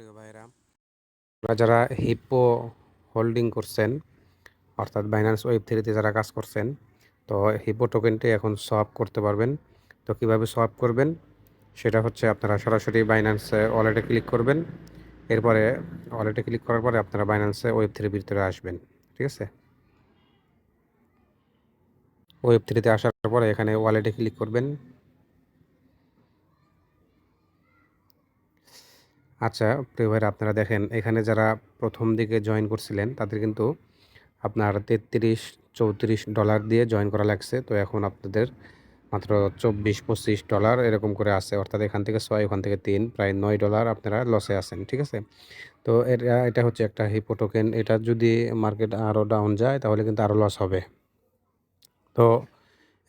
প্রিয় ভাইরা আপনারা যারা হিপো হোল্ডিং করছেন, অর্থাৎ বাইন্যান্স ওয়েব থ্রিতে যারা কাজ করছেন, তো হিপো টোকেনটি এখন সোয়াপ করতে পারবেন। তো কীভাবে সোয়াপ করবেন? সেটা হচ্ছে আপনারা সরাসরি বাইন্যান্সে ওয়ালেটে ক্লিক করবেন। এরপরে ওয়ালেটে ক্লিক করার পরে আপনারা বাইন্যান্সে ওয়েব থ্রির ভিতরে আসবেন, ঠিক আছে? ওয়েব থ্রিতে আসার পরে এখানে ওয়ালেটে ক্লিক করবেন। আচ্ছা প্রিয় ভাইরা, আপনারা দেখেন, এখানে যারা প্রথম দিকে জয়েন করছিলেন, তাদের কিন্তু আপনার তেত্রিশ, চৌত্রিশ ডলার দিয়ে জয়েন করা লাগছে। তো এখন আপনাদের মাত্র চব্বিশ, পঁচিশ ডলার এরকম করে আছে। অর্থাৎ এখান থেকে ছয়, ওখান থেকে তিন, প্রায় নয় ডলার আপনারা লসে আছেন, ঠিক আছে? তো এটা এটা হচ্ছে একটা হিপো টোকেন এটা যদি মার্কেট আরও ডাউন যায়, তাহলে কিন্তু আরও লস হবে। তো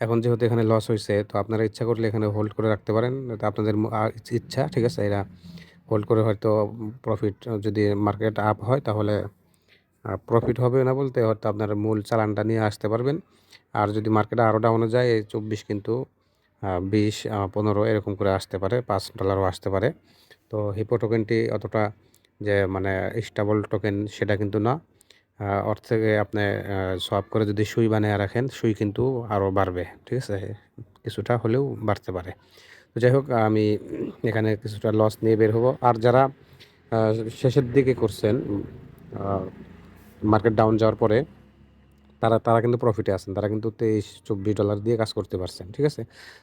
এখন যেহেতু এখানে লস হয়েছে তো আপনারা ইচ্ছা করলে এখানে হোল্ড করে রাখতে পারেন। এটা আপনাদের ইচ্ছা, ঠিক আছে? এরা হোল্ড করে হয়তো প্রফিট যদি মার্কেট আপ হয় তাহলে প্রফিট হবে না বলতে হয়তো আপনার মূল চালানটা নিয়ে আসতে পারবেন। আর যদি মার্কেটে আরও ডাউনে যায়, এই চব্বিশ কিন্তু বিশ পনেরো এরকম করে আসতে পারে, পাঁচ ডলারও আসতে পারে। তো হিপো টোকেনটি অতটা যে মানে স্টেবল টোকেন সেটা কিন্তু না। অর্থ আপনি সোয়াপ করে যদি সুই বানিয়ে রাখেন, সুই কিন্তু আরও বাড়বে, ঠিক আছে? কিছুটা হলেও বাড়তে পারে। তো যাই হোক, আমি এখানে কিছুটা লস নিয়ে বের হব। আর যারা শেষের দিকে করছেন মার্কেট ডাউন যাওয়ার পরে, তারা তারা কিন্তু প্রফিটে আছেন। তারা কিন্তু তেইশ, চব্বিশ ডলার দিয়ে কাজ করতে পারছেন, ঠিক আছে?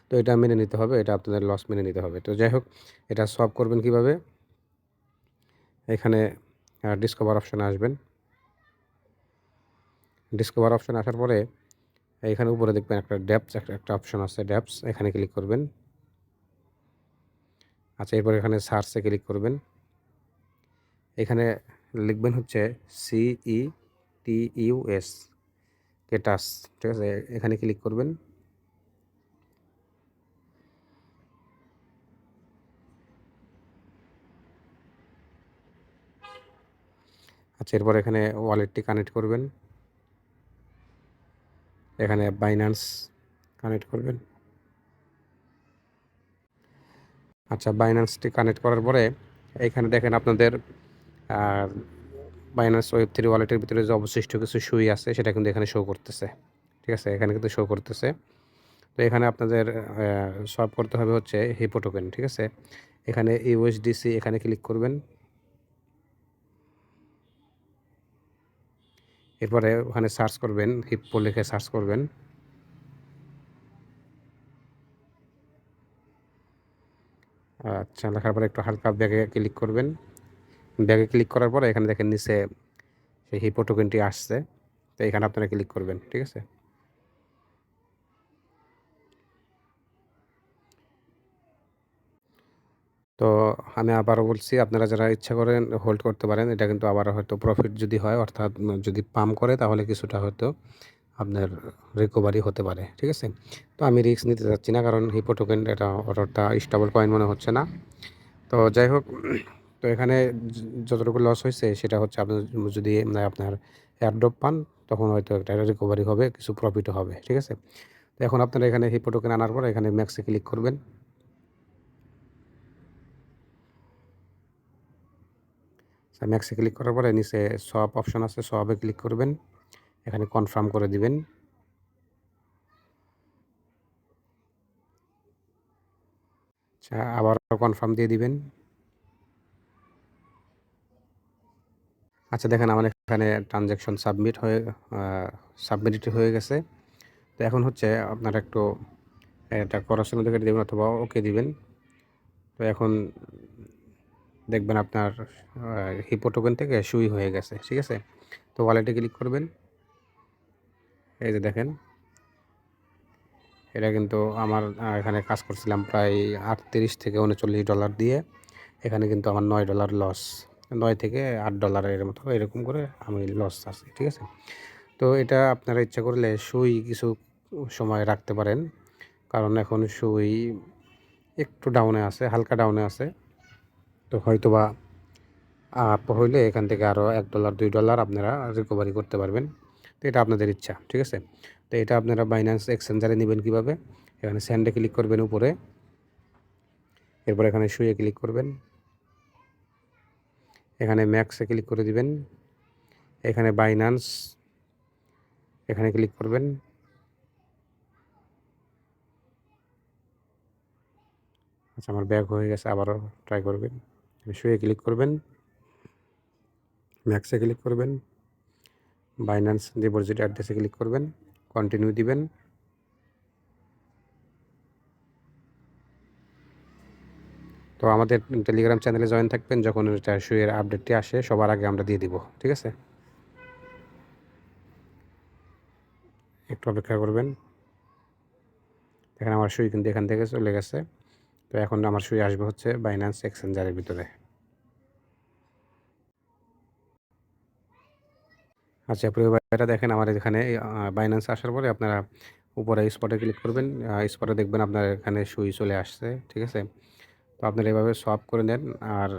তো এটা মেনে নিতে হবে, এটা আপনাদের লস মেনে নিতে হবে। তো যাই হোক, এটা সলভ করবেন কীভাবে? এখানে ডিসকভার অপশানে আসবেন। ডিসকভার অপশান আসার পরে এখানে উপরে দেখবেন একটা ড্যাপস একটা অপশান আছে ড্যাপস এখানে ক্লিক করবেন। আচ্ছা এরপর এখানে সার্চে ক্লিক করবেন। এখানে লিখবেন হচ্ছে সিই টি ইউএস কেটাস ঠিক আছে? এখানে ক্লিক করবেন। আচ্ছা এরপর এখানে ওয়ালেটটি কানেক্ট করবেন। এখানে বাইন্যান্স কানেক্ট করবেন। আচ্ছা বাইন্যান্সটি কানেক্ট করার পরে এখানে দেখেন আপনাদের বাইন্যান্স ওয়েব থ্রি ওয়ালেটের ভিতরে যে অবশিষ্ট কিছু সুই আছে, সেটা কিন্তু এখানে শো করতেছে। ঠিক আছে? এখানে কিন্তু শো করতেছে। তো এখানে আপনাদের সলভ করতে হবে হচ্ছে হিপো টোকেন ঠিক আছে? এখানে ইউএসডিসি এখানে ক্লিক করবেন। এরপরে ওখানে সার্চ করবেন হিপ্পো লিখে সার্চ করবেন। আচ্ছা লেখার পরে একটু হালকা ব্যাগে ক্লিক করবেন। ব্যাগে ক্লিক করার পরে এখানে দেখেন নিচে সেই হিপো টোকেনটি আসছে। তো এখানে আপনারা ক্লিক করবেন, ঠিক আছে? তো আমি আবারও বলছি, আপনারা যারা ইচ্ছা করেন হোল্ড করতে পারেন। এটা কিন্তু আবার হয়তো প্রফিট যদি হয়, অর্থাৎ যদি পাম্প করে, তাহলে কিছুটা হয়তো আপনার রিকভারি হতে পারে, ঠিক আছে? তো আমি রিস্ক নিতে চাচ্ছি না, কারণ হিপো টোকেন এটা অর্ডারটা স্টেবল কয়েন মনে হচ্ছে না। তো যাই হোক, তো এখানে যতটুকু লস হয়েছে, সেটা হচ্ছে আপনি যদি আপনার এয়ারড্রপ পান, তখন হয়তো একটা রিকভারি হবে, কিছু প্রফিটও হবে, ঠিক আছে? তো এখন আপনারা এখানে হিপো টোকেন আনার পর এখানে ম্যাক্সে ক্লিক করবেন। ম্যাক্সে ক্লিক করার পরে নিচে সব অপশন আছে সবে ক্লিক করবেন। এখানে কনফার্ম করে দিবেন। আচ্ছা আবারও কনফার্ম দিয়ে দিবেন। আচ্ছা দেখেন আমার এখানে ট্রানজ্যাকশন সাবমিট হয়ে সাবমিট হয়ে গেছে। তো এখন হচ্ছে আপনারা একটু, এটা করার দেখে দেবেন অথবা ওকে দিবেন। তো এখন দেখবেন আপনার হিপো টোকেন থেকে সুই হয়ে গেছে, ঠিক আছে? তো ওয়ালেটে ক্লিক করবেন। এই যে দেখেন, এটা কিন্তু আমার এখানে কাজ করছিলাম প্রায় আটত্রিশ থেকে উনচল্লিশ ডলার দিয়ে। এখানে কিন্তু আমার নয় ডলার লস, নয় থেকে আট ডলারের মতো এরকম করে আমি লস আছে, ঠিক আছে? তো এটা আপনারা ইচ্ছা করলে সুই কিছু সময় রাখতে পারেন, কারণ এখন সুই একটু ডাউনে আছে, হালকা ডাউনে আছে। তো হয়তো বা আপ হইলে এখান থেকে আরও এক ডলার, দুই ডলার আপনারা রিকভারি করতে পারবেন। তো এটা আপনাদের ইচ্ছা, ঠিক আছে? তো এটা আপনারা বাইন্যান্স এক্সচেঞ্জারে নেবেন কীভাবে? এখানে স্যান্ডে ক্লিক করবেন উপরে। এরপর এখানে শুয়ে ক্লিক করবেন। এখানে ম্যাক্সে ক্লিক করে দিবেন। এখানে বাইনান্স এখানে ক্লিক করবেন। আচ্ছা আমার ব্যাগ হয়ে গেছে, আবারও ট্রাই করবেন। শুয়ে ক্লিক করবেন। ম্যাক্সে ক্লিক করবেন। বাইন্যান্স ডিপোজিট অ্যাড্রেসে ক্লিক করবেন কন্টিনিউ দিবেন। তো আমাদের টেলিগ্রাম চ্যানেলে জয়েন থাকবেন, যখন শুয়ের আপডেটটি আসে, সবার আগে আমরা দিয়ে দিব, ঠিক আছে? একটু অপেক্ষা করবেন। দেখেন আমার শুই কিন্তু এখান থেকে চলে গেছে। তো এখন আমার শুয়ে আসবে হচ্ছে বাইন্যান্স এক্সচেঞ্জারের ভিতরে। আচ্ছা প্রিয় ভাইরা দেখেন আমার এখানে বাইন্যান্স আসার পরে আপনারা উপরে স্পটে ক্লিক করবেন। স্পটে দেখবেন আপনার এখানে সুই চলে আসছে, ঠিক আছে? তো আপনারা এভাবে সব করে নেন। আর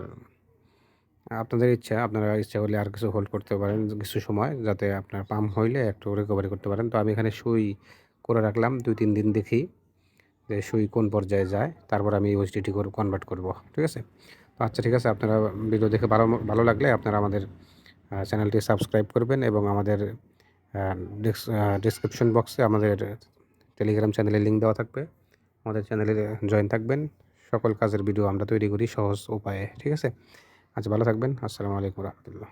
আপনাদের ইচ্ছা, আপনারা ইচ্ছা করলে আর কিছু হোল্ড করতে পারেন কিছু সময়, যাতে আপনার পাম্প হইলে একটু রিকভারি করতে পারেন। তো আমি এখানে সুই করে রাখলাম, দুই, তিন দিন দেখি যে সুই কোন পর্যায়ে যায়। তারপর আমি ইউএসডিটি করে কনভার্ট করব, ঠিক আছে? তো আচ্ছা ঠিক আছে, আপনারা ভিডিও দেখে ভালো ভালো লাগলে আপনারা আমাদের চ্যানেলটি সাবস্ক্রাইব করবেন এবং আমাদের ডিসক্রিপশন বক্সে আমাদের টেলিগ্রাম চ্যানেলের লিঙ্ক দেওয়া থাকবে। আমাদের চ্যানেলে জয়েন থাকবেন। সকল কাজের ভিডিও আমরা তৈরি করি সহজ উপায়ে, ঠিক আছে? আচ্ছা ভালো থাকবেন। আসসালামু আলাইকুম রহমতুল্লাহ।